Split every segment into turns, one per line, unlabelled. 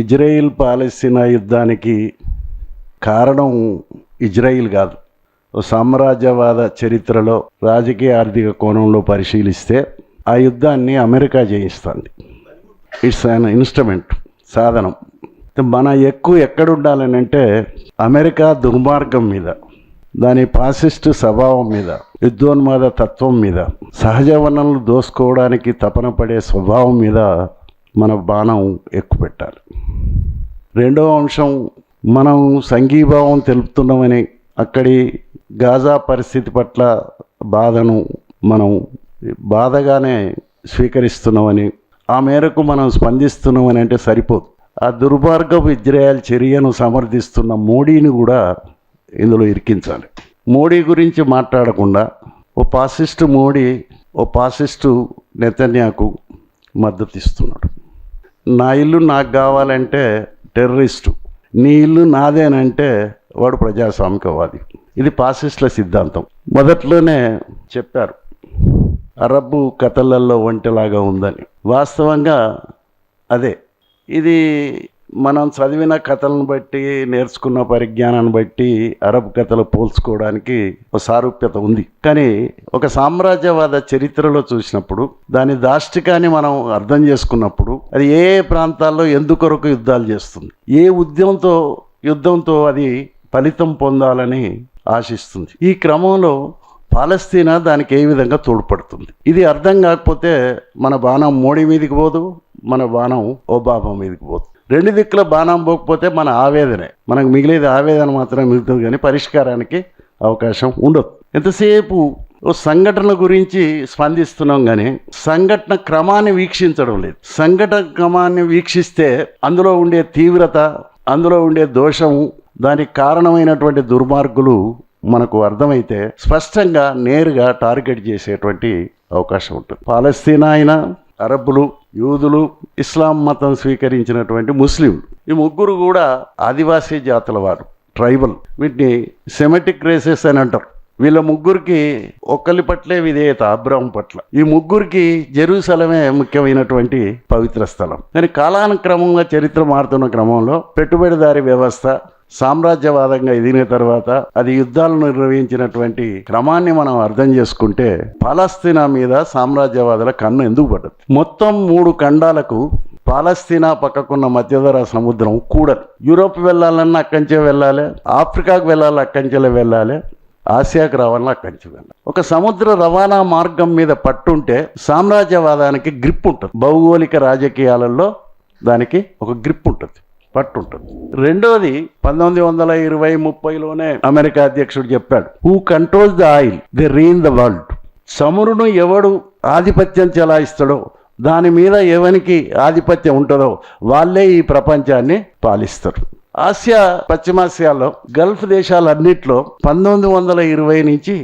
Israel పాలస్తీనా యుద్ధానికి కారణం Israel కాదు. సామ్రాజ్యవాద చరిత్రలో రాజకీయ ఆర్థిక కోణంలో పరిశీలిస్తే ఆ యుద్ధాన్ని అమెరికా చేయిస్తుంది ఇట్స్ అన్ ఇన్స్ట్రుమెంట్ సాధనం. మన ఎక్కువ ఎక్కడ ఉండాలని అంటే అమెరికా దుర్మార్గం మీద దాని పాసిస్ట్ స్వభావం మీద యుద్ధోన్మాద తత్వం మీద సహజ వనరులు దోసుకోవడానికి తపన పడే స్వభావం మీద మన బాణం ఎక్కువ పెట్టాలి రెండవ అంశం మనం సంఘీభావం తెలుపుతున్నామని అక్కడి గాజా పరిస్థితి పట్ల బాధను మనం బాధగానే స్వీకరిస్తున్నామని ఆ మేరకు మనం స్పందిస్తున్నామని అంటే సరిపోదు. ఆ దుర్మార్గపు ఇజ్రాయల్ చర్యను సమర్థిస్తున్న మోడీని కూడా ఇందులో ఇరికించాలి. మోడీ గురించి మాట్లాడకుండా ఓ పాసిస్టు మోడీ ఓ పాసిస్టు నెతన్యాకు మద్దతు ఇస్తున్నాడు నా ఇల్లు నాకు కావాలంటే టెర్రరిస్టు. నీ ఇల్లు నాదేనంటే వాడు ప్రజాస్వామికవాది. ఇది పాసిస్టుల సిద్ధాంతం. మొదట్లోనే చెప్పారు అరబ్బు కథలల్లో ఒంటెలాగా ఉందని. వాస్తవంగా అదే. ఇది మనం చదివిన కథలను బట్టి నేర్చుకున్న పరిజ్ఞానాన్ని బట్టి అరబ్ కథలు పోల్చుకోవడానికి ఒక సారూప్యత ఉంది. కానీ ఒక సామ్రాజ్యవాద చరిత్రలో చూసినప్పుడు దాని దాష్టికాన్ని మనం అర్థం చేసుకున్నప్పుడు అది ఏ ప్రాంతాల్లో ఎందుకొరకు యుద్ధాలు చేస్తుంది? ఏ ఉద్యమంతో యుద్ధంతో అది ఫలితం పొందాలని ఆశిస్తుంది? ఈ క్రమంలో పాలస్తీనా దానికి ఏ విధంగా తోడ్పడుతుంది? ఇది అర్థం కాకపోతే మన బాణం మోడీ మీదకి పోదు మన బాణం ఒబామా మీదకి పోదు. రెండు దిక్కుల బాణం పోకపోతే మన ఆవేదనే. మనకు మిగిలేది ఆవేదన మాత్రమే మిగుతుంది కానీ పరిష్కారానికి అవకాశం ఉండదు. ఎంతసేపు ఓ సంఘటన గురించి స్పందిస్తున్నాం కానీ సంఘటన క్రమాన్ని వీక్షించడం లేదు. సంఘటన క్రమాన్ని వీక్షిస్తే అందులో ఉండే తీవ్రత అందులో ఉండే దోషము దానికి కారణమైనటువంటి దుర్మార్గులు మనకు అర్థమైతే స్పష్టంగా నేరుగా టార్గెట్ చేసేటువంటి అవకాశం ఉంటుంది. పాలస్తీనా అయినా అరబ్బులు యూదులు ఇస్లాం మతం స్వీకరించినటువంటి ముస్లింలు. ఈ ముగ్గురు కూడా ఆదివాసీ జాతుల వారు ట్రైబల్. వీటిని సెమెటిక్ రేసెస్ అని అంటారు. వీళ్ళ ముగ్గురికి ఒక్కరి పట్లే విధేయత అబ్రహం పట్ల. ఈ ముగ్గురికి జెరూసలమే ముఖ్యమైనటువంటి పవిత్ర స్థలం. కానీ కాలానుక్రమంగా చరిత్ర మారుతున్న క్రమంలో పెట్టుబడిదారి వ్యవస్థ సామ్రాజ్యవాదంగా ఎదిగిన తర్వాత అది యుద్ధాలు నిర్వహించినటువంటి క్రమాన్ని మనం అర్థం చేసుకుంటే పాలస్తీనా మీద సామ్రాజ్యవాదుల కన్ను ఎందుకు పడ్డది? మొత్తం మూడు ఖండాలకు పాలస్తీనా పక్కకున్న మధ్యధరా సముద్రం కూడదు యూరోప్ వెళ్ళాలన్నా అక్కంచే వెళ్ళాలి ఆఫ్రికాకు వెళ్ళాలి అక్కంచెలే వెళ్ళాలి ఆసియాకు రావాలన్నా అక్కంచి వెళ్ళాలి. ఒక సముద్ర రవాణా మార్గం మీద పట్టుంటే సామ్రాజ్యవాదానికి గ్రిప్ ఉంటుంది. భౌగోళిక రాజకీయాలలో దానికి ఒక గ్రిప్ ఉంటుంది. పట్టు ఉంటుంది రెండోది పంతొమ్మిది వందల ఇరవై ముప్పైలోనే అమెరికా అధ్యక్షుడు చెప్పాడు who controls the oil the reign the world చమురును ఎవడు ఆధిపత్యం చెలాయిస్తాడో దాని మీద ఎవనికి ఆధిపత్యం ఉంటుందో వాళ్ళే ఈ ప్రపంచాన్ని పాలిస్తారు. ఆసియా పశ్చిమాసియాలో గల్ఫ్ దేశాలన్నింటిలో పంతొమ్మిది వందల ఇరవై నుంచి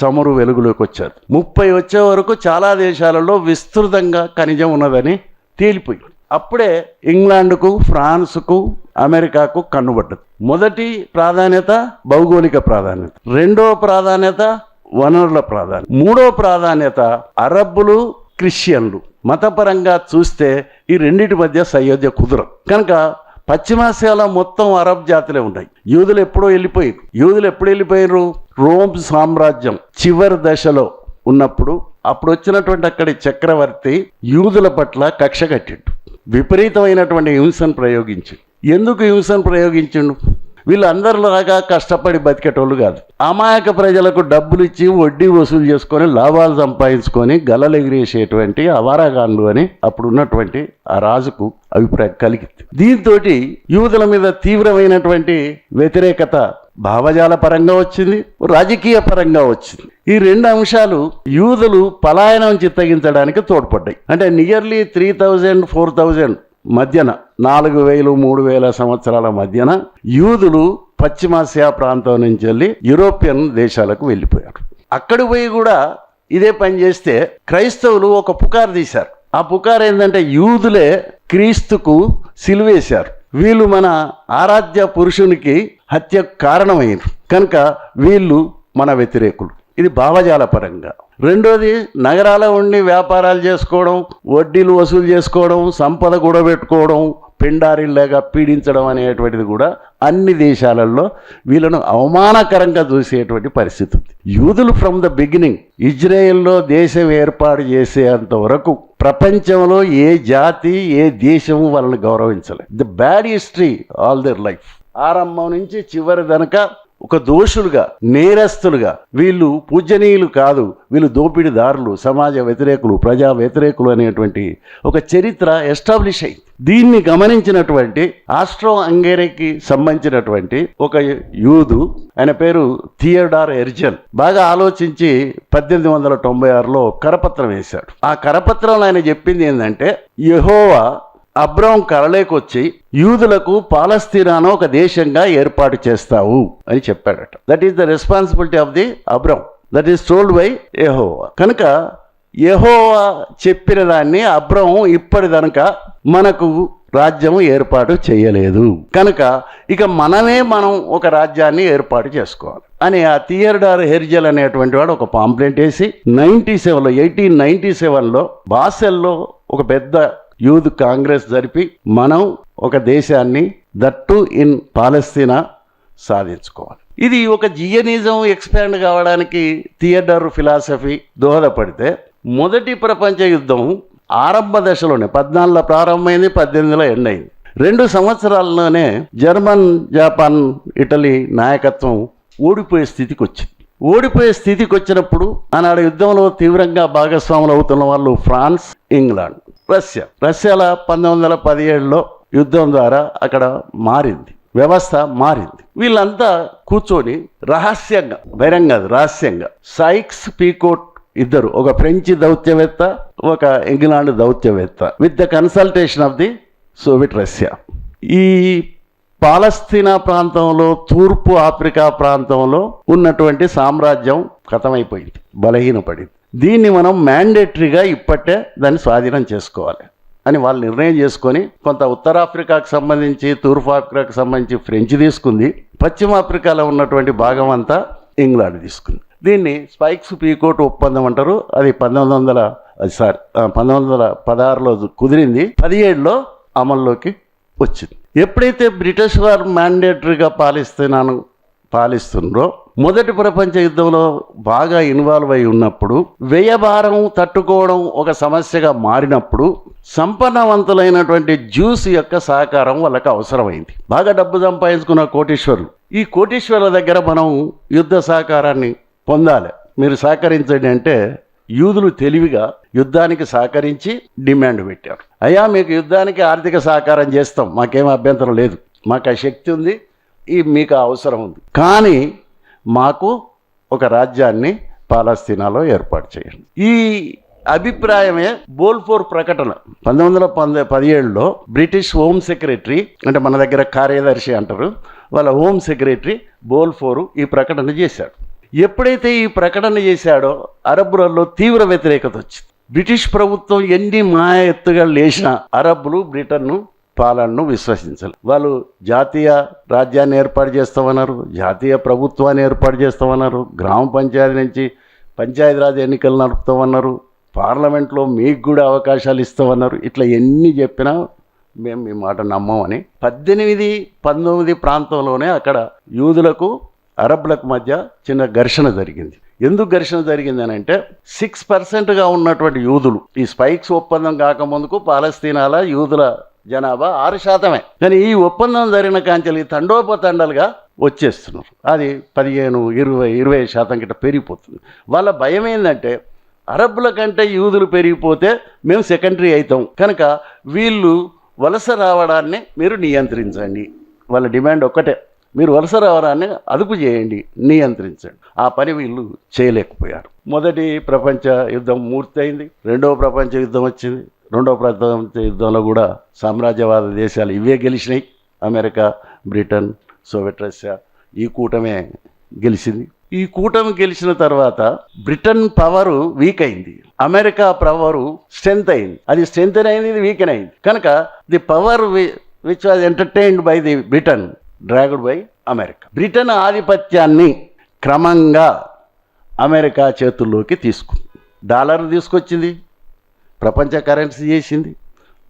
చమురు వెలుగులోకి వచ్చారు. ముప్పై వచ్చే వరకు చాలా దేశాలలో విస్తృతంగా ఖనిజం ఉన్నదని తేలిపోయింది. అప్పుడే ఇంగ్లాండ్కు ఫ్రాన్స్కు అమెరికాకు కన్నుబడ్డది. మొదటి ప్రాధాన్యత భౌగోళిక ప్రాధాన్యత. రెండో ప్రాధాన్యత వనరుల ప్రాధాన్యత. మూడో ప్రాధాన్యత అరబ్బులు క్రిస్టియన్లు. మతపరంగా చూస్తే ఈ రెండింటి మధ్య సయోధ్య కుదరదు. కనుక పశ్చిమాసియాలో మొత్తం అరబ్ జాతులే ఉన్నాయి. యూదులు ఎప్పుడో వెళ్ళిపోయారు. యూదులు ఎప్పుడు వెళ్ళిపోయారు? రోమ్ సామ్రాజ్యం చివరి దశలో ఉన్నప్పుడు. అప్పుడు వచ్చినటువంటి అక్కడి చక్రవర్తి యూదుల పట్ల కక్ష కట్టిండు. విపరీతమైనటువంటి హింసను ప్రయోగించి ఎందుకు హింసను ప్రయోగించిండు? వీళ్ళందరిలాగా కష్టపడి బతికేటోళ్ళు కాదు. అమాయక ప్రజలకు డబ్బులు ఇచ్చి వడ్డీ వసూలు చేసుకొని లాభాలు సంపాదించుకొని గలలు ఎగిరేసేటువంటి అవారాగాన్లు అని అప్పుడు ఉన్నటువంటి ఆ రాజుకు అభిప్రాయం కలిగింది. దీంతో యూదుల మీద తీవ్రమైనటువంటి వ్యతిరేకత భావజాల పరంగా వచ్చింది రాజకీయ పరంగా వచ్చింది. ఈ రెండు అంశాలు యూదులు పలాయనం చిత్తగించడానికి తోడ్పడ్డాయి. అంటే nearly three thousand four thousand మధ్యన నాలుగు వేలు మూడు వేల సంవత్సరాల మధ్యన యూదులు పశ్చిమాసియా ప్రాంతం నుంచి వెళ్ళి యూరోపియన్ దేశాలకు వెళ్ళిపోయారు. అక్కడి పోయి కూడా ఇదే పని చేస్తే క్రైస్తవులు ఒక పుకారు తీశారు. ఆ పుకారు ఏంటంటే యూదులే క్రీస్తుకు సిలువేశారు. వీళ్ళు మన ఆరాధ్య పురుషునికి హత్య కారణమైనరు కనుక వీళ్ళు మన వ్యతిరేకులు. ఇది భావజాల పరంగా. రెండోది నగరాల ఉండి వ్యాపారాలు చేసుకోవడం వడ్డీలు వసూలు చేసుకోవడం సంపద కూడబెట్టుకోవడం పిండారిల్లాగా పీడించడం అనేటువంటిది కూడా అన్ని దేశాలలో వీళ్ళను అవమానకరంగా చూసేటువంటి పరిస్థితి ఉంది. యూదులు ఫ్రమ్ ద బిగినింగ్ ఇజ్రాయెల్లో దేశం ఏర్పాటు చేసేంత వరకు ప్రపంచంలో ఏ జాతి ఏ దేశము వాళ్ళని గౌరవించలేదు. The bad history all their life ఆరంభం నుంచి చివరి దనక ఒక దోషులుగా నేరస్తులుగా వీళ్ళు పూజనీయులు కాదు వీళ్ళు దోపిడీదారులు సమాజ వ్యతిరేకులు ప్రజా వ్యతిరేకులు అనేటువంటి ఒక చరిత్ర ఎస్టాబ్లిష్ అయింది. దీన్ని గమనించినటువంటి ఆస్ట్రో అంగేరికి సంబంధించినటువంటి ఒక యూదు ఆయన పేరు థియోడార్ ఎర్జన్ బాగా ఆలోచించి పద్దెనిమిది వందల తొంభై ఆరులో కరపత్రం వేశాడు. ఆ కరపత్రంలో ఆయన చెప్పింది ఏంటంటే యెహోవా అబ్రాం కరలేకొచ్చి యూదులకు పాలస్తీనాను ఒక దేశంగా ఏర్పాటు చేస్తావు అని చెప్పాడట. That is the responsibility of the Abram that is told by యెహోవా కనుక ఎహోవా చెప్పిన దాన్ని అబ్రం ఇప్పటిదనక మనకు రాజ్యం ఏర్పాటు చేయలేదు. కనుక ఇక మనమే మనం ఒక రాజ్యాన్ని ఏర్పాటు చేసుకోవాలి. అని ఆ థియర్డార్ హెర్జల్ అనేటువంటి వాడు ఒక పాంప్లెంట్ వేసి నైన్టీ సెవెన్లో ఎయిటీన్ నైన్టీ సెవెన్లో బాసెల్లో ఒక పెద్ద యూత్ కాంగ్రెస్ జరిపి మనం ఒక దేశాన్ని దట్టు ఇన్ పాలస్తీనా సాధించుకోవాలి. ఇది ఒక జియనిజం ఎక్స్పాండ్ కావడానికి థియేటర్ ఫిలాసఫీ దోహదపడితే మొదటి ప్రపంచ యుద్ధం ఆరంభ దశలోనే పద్నాలుగులో ప్రారంభమైంది పద్దెనిమిదిలో ఎండ్ అయింది రెండు సంవత్సరాల్లోనే జర్మన్ జపాన్ ఇటలీ నాయకత్వం ఓడిపోయే స్థితికి వచ్చింది ఓడిపోయే స్థితికి వచ్చినప్పుడు ఆనాడు యుద్ధంలో తీవ్రంగా భాగస్వాములు అవుతున్న వాళ్ళు ఫ్రాన్స్ ఇంగ్లాండ్. రష్యా. రష్యాల పంతొమ్మిది వందల పదిహేడులో యుద్ధం ద్వారా అక్కడ మారింది. వ్యవస్థ మారింది. వీళ్ళంతా కూర్చొని రహస్యంగా బహిరంగ రహస్యంగా సైక్స్ పీకోట్ ఇద్దరు ఒక ఫ్రెంచ్ దౌత్యవేత్త ఒక England దౌత్యవేత్త with the consultation of the Soviet Russia ఈ పాలస్తీనా ప్రాంతంలో తూర్పు ఆఫ్రికా ప్రాంతంలో ఉన్నటువంటి సామ్రాజ్యం కథమైపోయింది బలహీనపడింది. దీన్ని మనం మ్యాండేటరీగా ఇప్పటే దాన్ని స్వాధీనం చేసుకోవాలి. అని వాళ్ళు నిర్ణయం చేసుకొని కొంత ఉత్తరాఫ్రికాకు సంబంధించి తూర్పు ఆఫ్రికాకు సంబంధించి ఫ్రెంచ్ తీసుకుంది. పశ్చిమ ఆఫ్రికాలో ఉన్నటువంటి భాగం అంతా ఇంగ్లాండ్ తీసుకుంది. దీన్ని స్పైక్స్ పీకోట్ ఒప్పందం అంటారు. అది పంతొమ్మిది వందల అది సారీ పంతొమ్మిది వందల పదహారులో కుదిరింది. పదిహేడులో అమల్లోకి వచ్చింది. ఎప్పుడైతే బ్రిటిష్ వారు మ్యాండేటరీగా పాలిస్తున్నాను పాలిస్తుండ్రో మొదటి ప్రపంచ యుద్ధంలో బాగా ఇన్వాల్వ్ అయి ఉన్నప్పుడు వ్యయభారం తట్టుకోవడం ఒక సమస్యగా మారినప్పుడు సంపన్నవంతులైనటువంటి జ్యూస్ యొక్క సహకారం వాళ్ళకి అవసరమైంది. బాగా డబ్బు సంపాదించుకున్న కోటీశ్వరులు. ఈ కోటీశ్వరుల దగ్గర మనం యుద్ధ సహకారాన్ని పొందాలి. మీరు సహకరించండి అంటే యూదులు తెలివిగా యుద్ధానికి సహకరించి డిమాండ్ పెట్టారు. అయ్యా మీకు యుద్ధానికి ఆర్థిక సహకారం చేస్తాం. మాకేం అభ్యంతరం లేదు. మాకు ఆ శక్తి ఉంది. ఈ మీకు అవసరం ఉంది. కానీ మాకు ఒక రాజ్యాన్ని పాలస్తీనాలో ఏర్పాటు చేయండి. ఈ అభిప్రాయమే బోల్ఫోర్ ప్రకటన. పంతొమ్మిది వందల పంద పదిహేడులో బ్రిటిష్ హోమ్ సెక్రటరీ అంటే మన దగ్గర కార్యదర్శి అంటారు వాళ్ళ హోమ్ సెక్రటరీ బోల్ఫోరు ఈ ప్రకటన చేశాడు. ఎప్పుడైతే ఈ ప్రకటన చేశాడో అరబ్బులలో తీవ్ర వ్యతిరేకత వచ్చింది. బ్రిటిష్ ప్రభుత్వం ఎన్ని మాయ ఎత్తుగా లేచినా అరబ్బులు బ్రిటన్ను పాలనను విశ్వసించాలి. వాళ్ళు జాతీయ రాజ్యాన్ని ఏర్పాటు చేస్తామన్నారు జాతీయ ప్రభుత్వాన్ని ఏర్పాటు చేస్తామన్నారు గ్రామ పంచాయతీ నుంచి పంచాయతీరాజ్ ఎన్నికలు నడుపుతామన్నారు పార్లమెంట్లో మీకు కూడా అవకాశాలు ఇస్తామన్నారు. ఇట్లా ఎన్ని చెప్పినా మేము మీ మాట నమ్మమని పద్దెనిమిది పంతొమ్మిది ప్రాంతంలోనే అక్కడ యూదులకు అరబ్లకు మధ్య చిన్న ఘర్షణ జరిగింది. ఎందుకు ఘర్షణ జరిగింది అని అంటే సిక్స్ పర్సెంట్గా ఉన్నటువంటి యూదులు ఈ స్పైక్స్ ఒప్పందం కాకముందుకు పాలస్తీనాల యూదుల జనాభా ఆరు శాతమే. కానీ ఈ ఒప్పందం జరిగిన కాంచెలు తండోపతండాలుగా వచ్చేస్తున్నారు. అది పదిహేను ఇరవై ఇరవై శాతం గిట్ట పెరిగిపోతుంది. వాళ్ళ భయం ఏంటంటే అరబ్బుల కంటే యూదులు పెరిగిపోతే మేము సెకండరీ అవుతాం. కనుక వీళ్ళు వలస రావడాన్ని మీరు నియంత్రించండి. వాళ్ళ డిమాండ్ ఒక్కటే మీరు వలస రావడాన్ని అదుపు చేయండి నియంత్రించండి. ఆ పని వీళ్ళు చేయలేకపోయారు. మొదటి ప్రపంచ యుద్ధం పూర్తయింది రెండవ ప్రపంచ యుద్ధం వచ్చింది. రెండవ ప్రపంచ యుద్ధంలో కూడా సామ్రాజ్యవాద దేశాలు ఇవే గెలిచినాయి. అమెరికా బ్రిటన్ సోవియట్ రష్యా ఈ కూటమే గెలిచింది. ఈ కూటమి గెలిచిన తర్వాత బ్రిటన్ పవరు వీక్ అయింది. అమెరికా పవరు స్ట్రెంత్ అయింది. అది స్ట్రెంత్ అయింది వీకెన్ అయింది. కనుక the power which was entertained by the Britain dragged by America Britain ఆధిపత్యాన్ని క్రమంగా అమెరికా చేతుల్లోకి తీసుకుంది. డాలర్ తీసుకొచ్చింది. ప్రపంచ కరెన్సీ చేసింది.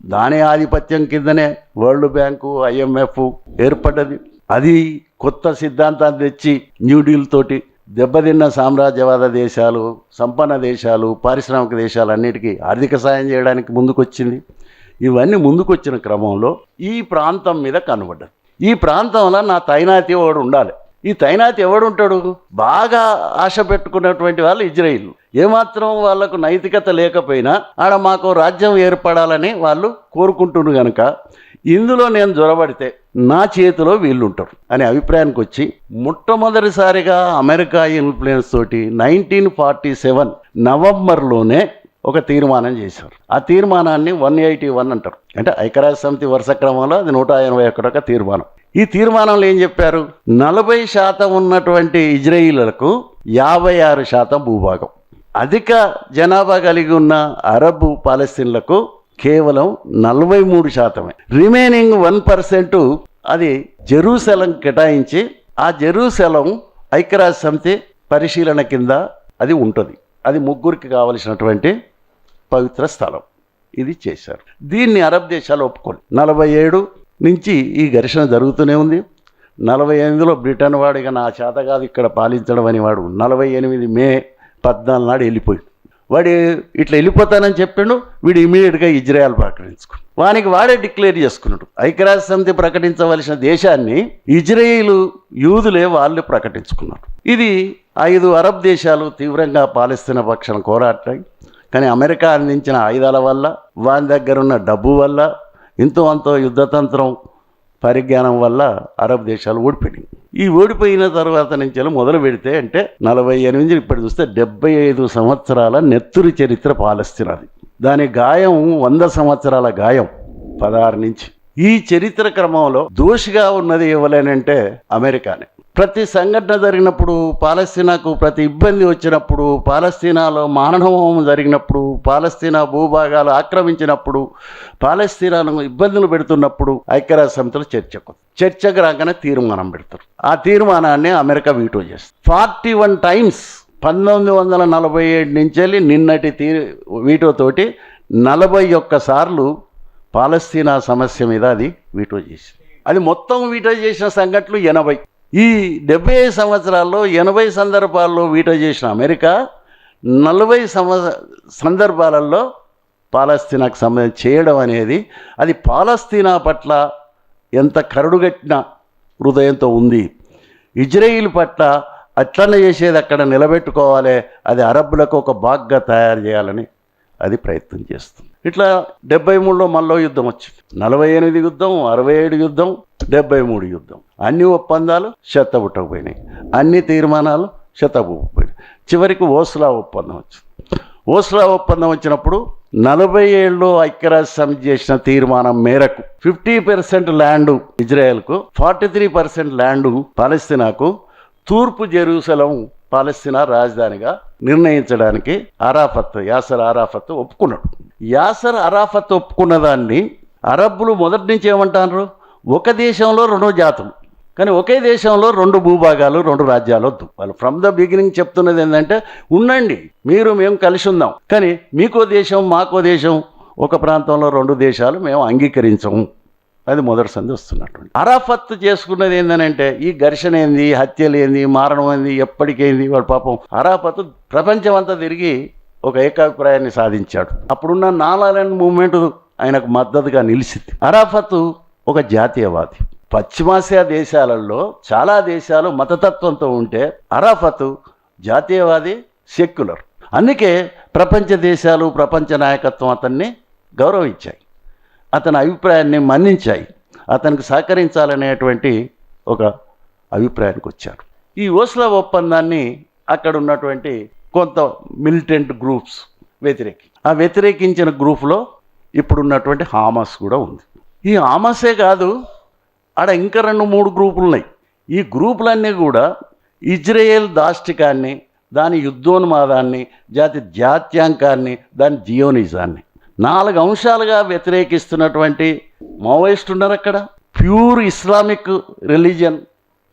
దాని ఆధిపత్యం కిందనే వరల్డ్ బ్యాంకు ఐఎంఎఫ్ ఏర్పడ్డది. అది కొత్త సిద్ధాంతాన్ని తెచ్చి న్యూడీల్ తోటి దెబ్బతిన్న సామ్రాజ్యవాద దేశాలు సంపన్న దేశాలు పారిశ్రామిక దేశాలు అన్నిటికీ ఆర్థిక సాయం చేయడానికి ముందుకొచ్చింది. ఇవన్నీ ముందుకొచ్చిన క్రమంలో ఈ ప్రాంతం మీద కనబడ్డది. ఈ ప్రాంతంలో నా తైనాతి వాడు ఉండాలి. ఈ తైనాతి ఎవడుంటాడు బాగా ఆశ పెట్టుకున్నటువంటి వాళ్ళు ఇజ్రాయిల్. ఏమాత్రం వాళ్ళకు నైతికత లేకపోయినా ఆడ మాకు రాజ్యం ఏర్పడాలని వాళ్ళు కోరుకుంటున్నారు గనక ఇందులో నేను జొరబడితే నా చేతిలో వీళ్ళు ఉంటారు అనే అభిప్రాయానికి వచ్చి మొట్టమొదటిసారిగా అమెరికా ఇన్ఫ్లుయెన్స్ తోటి నైన్టీన్ ఫార్టీ సెవెన్ నవంబర్లోనే ఒక తీర్మానం చేశారు. ఆ తీర్మానాన్ని వన్ ఎయిటీ వన్ అంటారు. అంటే ఐక్యరాజ్య సమితి వరుస క్రమంలో అది నూట ఎనభై ఒకటొక తీర్మానం. ఈ తీర్మానంలో ఏం చెప్పారు? నలభై శాతం ఉన్నటువంటి ఇజ్రాయిలకు యాభై ఆరు శాతం భూభాగం. అధిక జనాభా కలిగి ఉన్న అరబ్ పాలస్తీన్లకు కేవలం నలభై మూడు శాతమే. రిమైనింగ్ వన్ పర్సెంట్ అది జెరూసలం కేటాయించి ఆ జెరూసలం ఐక్యరాజ్య సమితి పరిశీలన కింద అది ఉంటుంది. అది ముగ్గురికి కావలసినటువంటి పవిత్ర స్థలం. ఇది చేశారు. దీన్ని అరబ్ దేశాలు ఒప్పుకోండి నలభై ఏడు నుంచి ఈ ఘర్షణ జరుగుతూనే ఉంది. నలభై ఎనిమిదిలో బ్రిటన్ వాడు ఇక నా చేత కాదు ఇక్కడ పాలించడం అని వాడు నలభై ఎనిమిది మే పద్నాలుగు నాడు వెళ్ళిపోయాడు. వాడు ఇట్లా వెళ్ళిపోతానని చెప్పిండు వీడు ఇమీడియట్గా ఇజ్రాయల్ ప్రకటించుకున్నాడు. వానికి వాడే డిక్లేర్ చేసుకున్నాడు. ఐక్యరాజ్య సమితి ప్రకటించవలసిన దేశాన్ని ఇజ్రాయిల్ యూదులే వాళ్ళు ప్రకటించుకున్నారు. ఇది ఐదు అరబ్ దేశాలు తీవ్రంగా పాలిస్తున్న పక్షాన కోరాటాయి కానీ అమెరికా అందించిన ఆయుధాల వల్ల వాని దగ్గర ఉన్న డబ్బు వల్ల ఇంతో అంతో యుద్ధతంత్రం పరిజ్ఞానం వల్ల అరబ్ దేశాలు ఓడిపోయినాయి. ఈ ఓడిపోయిన తర్వాత నుంచి మొదలు పెడితే అంటే నలభై ఎనిమిది ఇప్పటి చూస్తే డెబ్బై ఐదు సంవత్సరాల నెత్తురి చరిత్ర పాలస్తీనాది దాని గాయం వంద సంవత్సరాల గాయం పదహారు నుంచి. ఈ చరిత్ర క్రమంలో దోషిగా ఉన్నది ఎవలేనంటే అమెరికానే. ప్రతి సంఘటన జరిగినప్పుడు పాలస్తీనాకు ప్రతి ఇబ్బంది వచ్చినప్పుడు పాలస్తీనాలో మానవహోమం జరిగినప్పుడు పాలస్తీనా భూభాగాలు ఆక్రమించినప్పుడు పాలస్తీనాను ఇబ్బందులు పెడుతున్నప్పుడు ఐక్యరాజ్య సమితిలో చర్చకు చర్చకు రాగానే తీర్మానం పెడతారు. ఆ తీర్మానాన్ని అమెరికా వీటో చేస్తుంది. ఫార్టీ వన్ టైమ్స్ పంతొమ్మిది వందల నలభై ఏడు నుంచి వెళ్ళి నిన్నటి తీ వీటోతోటి నలభై ఒక్క సార్లు పాలస్తీనా సమస్య మీద అది వీటో చేసింది. అది మొత్తం వీటో చేసిన సంఘటనలు ఎనభై. ఈ డెబ్బై సంవత్సరాల్లో ఎనభై సందర్భాల్లో వీటో చేసిన అమెరికా నలభై సంవ సందర్భాలలో పాలస్తీనాకు సంబంధించి చేయడం అనేది అది పాలస్తీనా పట్ల ఎంత కరుడుగట్టిన హృదయంతో ఉంది. ఇజ్రాయిల్ పట్ల అట్లనే చేసేది అక్కడ నిలబెట్టుకోవాలి అది అరబ్బులకు ఒక బాగ్గా తయారు చేయాలని అది ప్రయత్నం చేస్తుంది. ఇట్లా డెబ్బై మూడులో మళ్ళీ యుద్ధం వచ్చింది. నలభై ఎనిమిది యుద్ధం అరవై ఏడు యుద్ధం డెబ్బై మూడు యుద్ధం. అన్ని ఒప్పందాలు చెత్తబుట్టకపోయినాయి. అన్ని తీర్మానాలు చెత్తబుట్టకపోయినాయి. చివరికి ఓస్లా ఒప్పందం వచ్చింది. ఓస్లా ఒప్పందం వచ్చినప్పుడు నలభై ఏళ్ళలో ఐక్యరాజ్య సమితి చేసిన తీర్మానం మేరకు ఫిఫ్టీ పర్సెంట్ ల్యాండ్ ఇజ్రాయెల్కు ఫార్టీ త్రీ పర్సెంట్ ల్యాండ్ పాలస్తీనాకు తూర్పు జెరూసలం పాలస్తీనా రాజధానిగా నిర్ణయించడానికి అరాఫత్ యాసర్ అరాఫత్ ఒప్పుకున్నాడు. యాసర్ అరాఫత్ ఒప్పుకున్న దాన్ని అరబ్బులు మొదటి నుంచి ఏమంటారు? ఒక దేశంలో రెండు జాతులు కానీ ఒకే దేశంలో రెండు భూభాగాలు రెండు రాజ్యాలు వద్దు. వాళ్ళు ఫ్రమ్ ద బిగినింగ్ చెప్తున్నది ఏంటంటే ఉండండి మీరు మేము కలిసి ఉందాం. కానీ మీకో దేశం మాకో దేశం ఒక ప్రాంతంలో రెండు దేశాలు మేము అంగీకరించము. అది మొదటి సంధి వస్తున్నటువంటి. అరాఫత్ చేసుకున్నది ఏంటంటే ఈ ఘర్షణ ఏంది హత్యలు ఏంది మారణం ఏంది ఎప్పటికేంది వాడు పాపం అరాఫత్ ప్రపంచం అంతా తిరిగి ఒక ఏకాభిప్రాయాన్ని సాధించాడు. అప్పుడున్న నాలాండ్ మూమెంట్ ఆయనకు మద్దతుగా నిలిచింది. అరాఫత్ ఒక జాతీయవాది. పశ్చిమాసియా దేశాలలో చాలా దేశాలు మతతత్వంతో ఉంటే అరాఫత్ జాతీయవాది సెక్యులర్. అందుకే ప్రపంచ దేశాలు ప్రపంచ నాయకత్వం అతన్ని గౌరవించాయి. అతని అభిప్రాయాన్ని మన్నించాయి. అతనికి సహకరించాలనేటువంటి ఒక అభిప్రాయానికి వచ్చారు ఈ ఓస్లా ఒప్పందాన్ని అక్కడ ఉన్నటువంటి కొంత మిలిటెంట్ గ్రూప్స్ వ్యతిరేకి. ఆ వ్యతిరేకించిన గ్రూప్లో ఇప్పుడున్నటువంటి హామస్ కూడా ఉంది. ఈ హామసే కాదు ఆడ ఇంకా రెండు మూడు గ్రూపులు ఉన్నాయి ఈ గ్రూపులన్నీ కూడా ఇజ్రాయేల్ దాష్టికాన్ని దాని యుద్ధోన్మాదాన్ని జాతి జాత్యాంకాన్ని దాని జియోనిజాన్ని నాలుగు అంశాలుగా వ్యతిరేకిస్తున్నటువంటి మావోయిస్ట్ ఉన్నారు అక్కడ. ప్యూర్ ఇస్లామిక్ రిలీజియన్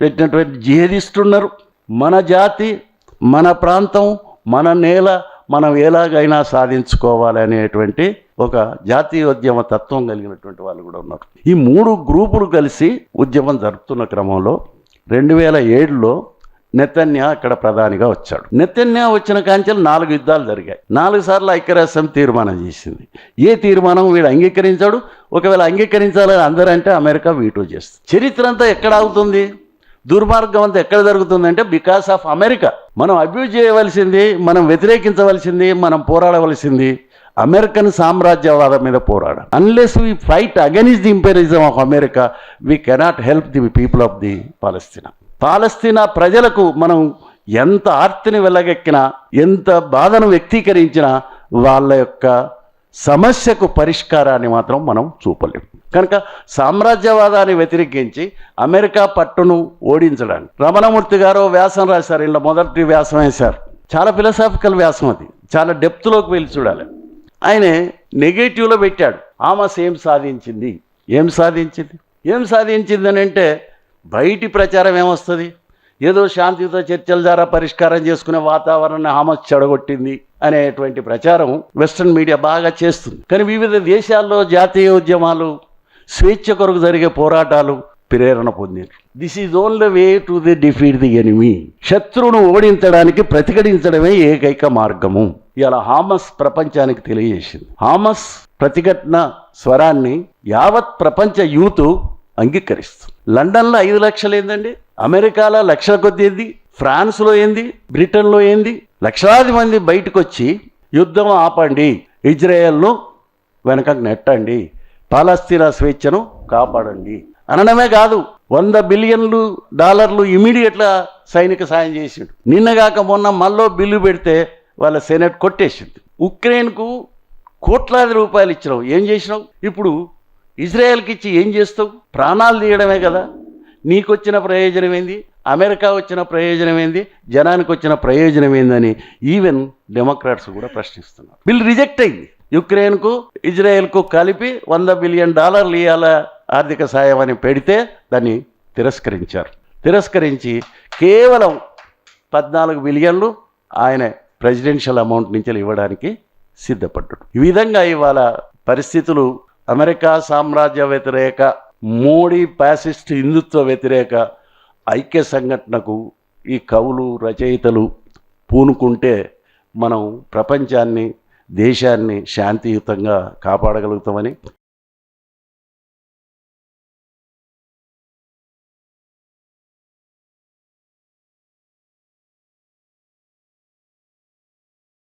పెట్టినటువంటి జిహదిస్ట్ ఉన్నారు. మన జాతి మన ప్రాంతం మన నేల మనం ఎలాగైనా సాధించుకోవాలి అనేటువంటి ఒక జాతీయోద్యమ తత్వం కలిగినటువంటి వాళ్ళు కూడా ఉన్నారు. ఈ మూడు గ్రూపులు కలిసి ఉద్యమం జరుపుతున్న క్రమంలో రెండు వేల ఏడులో నెతన్యా అక్కడ ప్రధానిగా వచ్చాడు. నెతన్యా వచ్చిన కాంచెలు నాలుగు యుద్ధాలు జరిగాయి. నాలుగు సార్లు ఐక్యరాష్ట్రం తీర్మానం చేసింది. ఏ తీర్మానం వీడు అంగీకరించాడు? ఒకవేళ అంగీకరించాలని అందరంటే అమెరికా వీటో చేస్తుంది. చరిత్ర అంతా ఎక్కడ ఆగుతుంది? దుర్మార్గం అంతా ఎక్కడ జరుగుతుంది అంటే బికాస్ ఆఫ్ అమెరికా. మనం అబ్యూజ్ చేయవలసింది మనం వ్యతిరేకించవలసింది మనం పోరాడవలసింది అమెరికన్ సామ్రాజ్యవాదం మీద పోరాడ unless we fight against the imperialism of America we cannot help the people of the Palestine పాలస్తీనా ప్రజలకు మనం ఎంత ఆర్తిని వెళ్ళగెక్కినా ఎంత బాధను వ్యక్తీకరించినా వాళ్ళ యొక్క సమస్యకు పరిష్కారాన్ని మాత్రం మనం చూపలేం. కనుక సామ్రాజ్యవాదాన్ని వ్యతిరేకించి అమెరికా పట్టును ఓడించడానికి. రమణమూర్తి గారు వ్యాసం రాశారు. ఇలా మొదటి వ్యాసం వేశారు చాలా ఫిలసాఫికల్ వ్యాసం అది. చాలా డెప్త్లోకి వెళ్ళి చూడాలి. ఆయన నెగటివ్లో పెట్టాడు. ఆమస్ ఏం సాధించింది? ఏం సాధించింది? ఏం సాధించింది అని అంటే బయటి ప్రచారం ఏమొస్తుంది? ఏదో శాంతియుత చర్చల ద్వారా పరిష్కారం చేసుకునే వాతావరణాన్ని హామస్ చెడగొట్టింది అనేటువంటి ప్రచారం వెస్ట్రన్ మీడియా బాగా చేస్తుంది. కానీ వివిధ దేశాల్లో జాతీయ ఉద్యమాలు స్వేచ్ఛ కొరకు జరిగే పోరాటాలు ప్రేరణ పొందారు this is only way to the defeat the enemy శత్రువును ఓడించడానికి ప్రతిఘటించడమే ఏకైక మార్గము. ఇలా హామస్ ప్రపంచానికి తెలియజేసింది. హామస్ ప్రతిఘటన స్వరాన్ని యావత్ ప్రపంచ యూత్ అంగీకరిస్తుంది. లండన్లో ఐదు లక్షలు ఏందండి? అమెరికాలో లక్షల కొద్ది ఏంది? ఫ్రాన్స్లో ఏంది? బ్రిటన్లో ఏంది? లక్షలాది మంది బయటకు వచ్చి యుద్ధం ఆపండి. ఇజ్రాయెల్ను వెనకకు నెట్టండి. పాలస్తీనా స్వేచ్ఛను కాపాడండి. అనడమే కాదు వంద బిలియన్లు డాలర్లు ఇమీడియట్గా సైనిక సాయం చేసిండు. నిన్నగాక మొన్న మళ్ళీ బిల్లు పెడితే వాళ్ళ సెనెట్ కొట్టేసింది ఉక్రెయిన్కు కోట్లాది రూపాయలు ఇచ్చినావు. ఏం చేసినావు? ఇప్పుడు ఇజ్రాయెల్కి ఇచ్చి ఏం చేస్తావు? ప్రాణాలు తీయడమే కదా. నీకు వచ్చిన ప్రయోజనం ఏంది? అమెరికా వచ్చిన ప్రయోజనం ఏంది? జనానికి వచ్చిన ప్రయోజనం ఏందని ఈవెన్ డెమోక్రాట్స్ కూడా ప్రశ్నిస్తున్నారు. బిల్ రిజెక్ట్ అయింది. యుక్రెయిన్కు ఇజ్రాయెల్కు కలిపి వంద బిలియన్ డాలర్లు ఇవ్వాల ఆర్థిక సాయం అని పెడితే దాన్ని తిరస్కరించారు. తిరస్కరించి కేవలం పద్నాలుగు బిలియన్లు ఆయన ప్రెసిడెన్షియల్ అమౌంట్ నుంచి ఇవ్వడానికి సిద్ధపడ్డాడు. ఈ విధంగా ఇవాళ పరిస్థితులు అమెరికా సామ్రాజ్య వ్యతిరేక మోడీ ఫ్యాసిస్ట్ హిందుత్వ వ్యతిరేక ఐక్య సంఘటనకు ఈ కవులు రచయితలు పూనుకుంటే మనం ప్రపంచాన్ని దేశాన్ని శాంతియుతంగా కాపాడగలుగుతామని